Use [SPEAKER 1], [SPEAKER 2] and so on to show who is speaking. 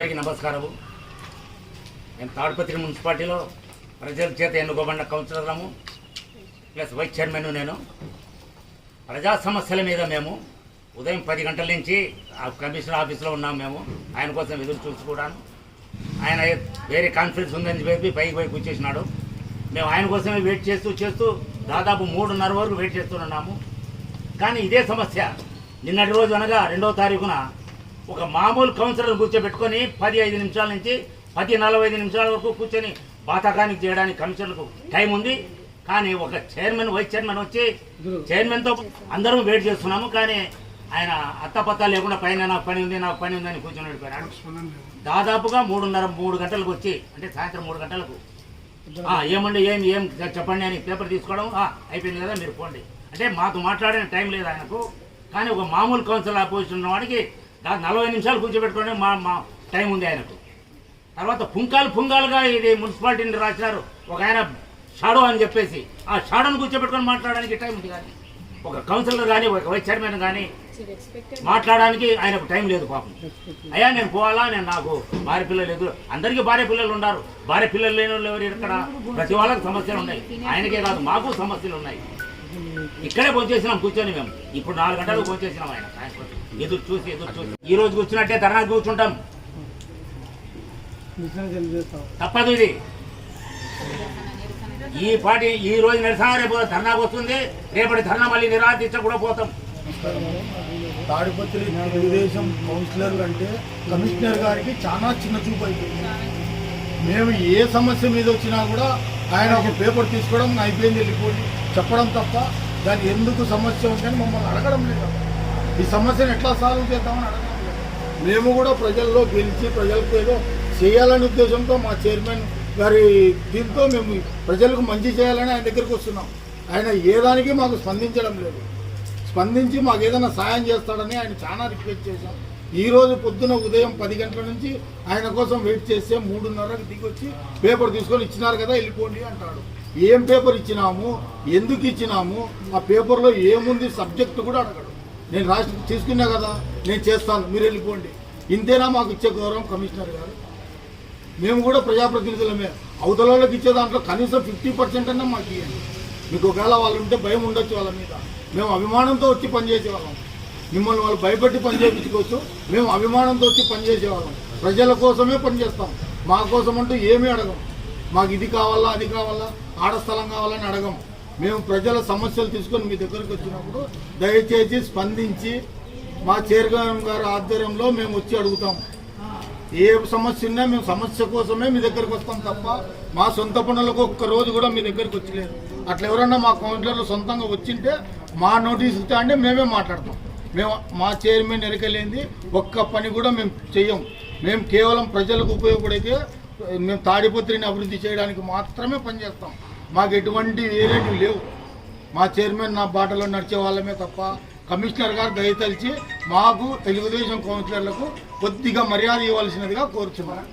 [SPEAKER 1] అందరికీ నమస్కారము. నేను తాడుపత్రి మున్సిపాలిటీలో ప్రజల చేత ఎన్నుకోబడిన కౌన్సిలర్లము ప్లస్ వైస్ చైర్మన్ నేను. ప్రజా సమస్యల మీద మేము ఉదయం పది గంటల నుంచి ఆ కమిషనర్ ఆఫీస్లో ఉన్నాం మేము. ఆయన కోసం ఎదురు చూసుకున్నాను ఆయన వేరే కాన్ఫరెన్స్ ఉందని చెప్పి పైకి పోయి కూర్చేసినాడు. మేము ఆయన కోసమే వెయిట్ చేస్తూ చేస్తూ దాదాపు మూడున్నర వరకు వెయిట్ చేస్తున్నాము కానీ ఇదే సమస్య. నిన్నటి రోజు అనగా రెండవ తారీఖున ఒక మామూలు కౌన్సిలర్ కూర్చోబెట్టుకొని పది ఐదు నిమిషాల నుంచి పది నలభై ఐదు నిమిషాల వరకు కూర్చొని బాతాకానికి చేయడానికి కమిషనర్కు టైం ఉంది. కానీ ఒక చైర్మన్ వైస్ చైర్మన్ వచ్చి చైర్మన్తో అందరం వెయిట్ చేస్తున్నాము. కానీ ఆయన అత్తపత్తా లేకుండా పైన నాకు పని ఉంది నాకు పని ఉందని కూర్చొని వెళ్ళిపోయాడు. దాదాపుగా మూడున్నర మూడు గంటలకు వచ్చి అంటే సాయంత్రం మూడు గంటలకు. ఏమండి ఏం ఏం చెప్పండి అని పేపర్ తీసుకోవడం అయిపోయింది కదా మీరు పోండి. అంటే మాతో మాట్లాడిన టైం లేదు ఆయనకు. కానీ ఒక మామూలు కౌన్సిల్ అపోజిషన్ ఉన్న వాడికి నలభై నిమిషాలు కూర్చోబెట్టుకోవడం మా మా టైం ఉంది ఆయనకు. తర్వాత పుంకాలు పుంగాలుగా ఇది మున్సిపాలిటీని రాశారు. ఒక ఆయన షాడో అని చెప్పేసి ఆ షాడోని కూర్చోబెట్టుకొని మాట్లాడడానికి టైం ఉంది కానీ ఒక కౌన్సిలర్ కానీ ఒక వైస్ చైర్మన్ కానీ మాట్లాడడానికి ఆయనకు టైం లేదు పాపం. అయ్యా నేను పోవాలా? నేను నాకు భార్య పిల్లలు ఎదురు అందరికీ భార్య పిల్లలు ఉన్నారు. భార్య పిల్లలు లేని వాళ్ళు ఎవరు ఇక్కడ? ప్రతి వాళ్ళకి సమస్యలు ఉన్నాయి. ఆయనకే కాదు మాకు సమస్యలు ఉన్నాయి. ఇక్కడే భోంచేసినాం కూర్చొని మేము. ఇప్పుడు నాలుగు గంటలకు భోంచేసినాం ఆయన సాయంత్రం. ఎదురు చూసి ఎదురు చూసి. ఈ రోజు కూర్చున్నట్టే ధర్నా కూర్చుంటాం. తప్పదు ఇది. ఈ పార్టీ ఈ రోజు నిరసన రేపు ధర్నాకు వస్తుంది రేపటి ధర్నా మళ్ళీ నిరాధించ కూడా పోతాం.
[SPEAKER 2] తాడిపత్రి తెలుగుదేశం కౌన్సిలర్ అంటే కమిషనర్ గారికి చాలా చిన్న చూపు అయిపోయింది. మేము ఏ సమస్య మీద వచ్చినా కూడా ఆయన ఒక పేపర్ తీసుకోవడం అయిపోయింది వెళ్ళిపోయింది చెప్పడం తప్ప దాని ఎందుకు సమస్య ఉందని మమ్మల్ని అడగడం లేదు. ఈ సమస్యను ఎట్లా సాల్వ్ చేద్దామని అడగడం లేదు. మేము కూడా ప్రజల్లో గెలిచి ప్రజలకు ఏదో చేయాలనే ఉద్దేశంతో మా చైర్మన్ గారి దీంతో మేము ప్రజలకు మంచి చేయాలని ఆయన దగ్గరికి వస్తున్నాం. ఆయన ఏ దానికి మాకు స్పందించడం లేదు. స్పందించి మాకు ఏదైనా సాయం చేస్తాడని ఆయన చాలా రిక్వెస్ట్ చేశాం. ఈరోజు పొద్దున ఉదయం పది గంటల నుంచి ఆయన కోసం వెయిట్ చేస్తే మూడున్నరకు దిగొచ్చి పేపర్ తీసుకొని ఇచ్చినారు కదా వెళ్ళిపోండి అంటాడు. ఏం పేపర్ ఇచ్చినాము ఎందుకు ఇచ్చినాము ఆ పేపర్లో ఏముంది సబ్జెక్ట్ కూడా అడగడు. నేను రాసి తీసుకున్నా కదా నేను చేస్తాను మీరు వెళ్ళిపోండి. ఇంతేనా మాకు ఇచ్చే గౌరవం కమిషనర్ గారు? మేము కూడా ప్రజాప్రతినిధులమే. అవతలలోకి ఇచ్చే దాంట్లో కనీసం ఫిఫ్టీ పర్సెంట్ అన్నా మాకు ఇవ్వండి. మీకు ఒకవేళ వాళ్ళు ఉంటే భయం ఉండొచ్చు వాళ్ళ మీద. మేము అభిమానంతో వచ్చి పనిచేసే వాళ్ళం మిమ్మల్ని వాళ్ళు భయపెట్టి పని చేయించుకోవచ్చు మేము అభిమానంతో వచ్చి పనిచేసేవాళ్ళం. ప్రజల కోసమే పనిచేస్తాం. మా కోసం అంటూ ఏమీ అడగం. మాకు ఇది కావాలా అది కావాలా ఆడ స్థలం కావాలని అడగం. మేము ప్రజల సమస్యలు తీసుకొని మీ దగ్గరకు వచ్చినప్పుడు దయచేసి స్పందించి మా చైర్మన్ గారి ఆధ్వర్యంలో మేము వచ్చి అడుగుతాం. ఏ సమస్య ఉన్నా మేము సమస్య కోసమే మీ దగ్గరకు వస్తాం తప్ప మా సొంత పనులకు ఒక్క రోజు కూడా మీ దగ్గరకు వచ్చలేదు. అట్లా ఎవరన్నా మా కౌంటర్లు సొంతంగా వచ్చింటే మా నోటీస్ ఇస్తా అంటే మేమే మాట్లాడతాం. మేము మా చైర్మన్ ఎరకలేంది ఒక్క పని కూడా మేము చెయ్యం. మేము కేవలం ప్రజలకు ఉపయోగపడితే మేము తాడిపత్రిని అభివృద్ధి చేయడానికి మాత్రమే పనిచేస్తాం. మాకు ఎటువంటి వేరేటివి లేవు. మా చైర్మన్ నా బాటలో నడిచే వాళ్ళమే తప్ప కమిషనర్ గారు దయతలిచి మాకు తెలుగుదేశం కౌన్సిలర్లకు కొద్దిగా మర్యాద ఇవ్వాల్సినదిగా కోరుచున్నాను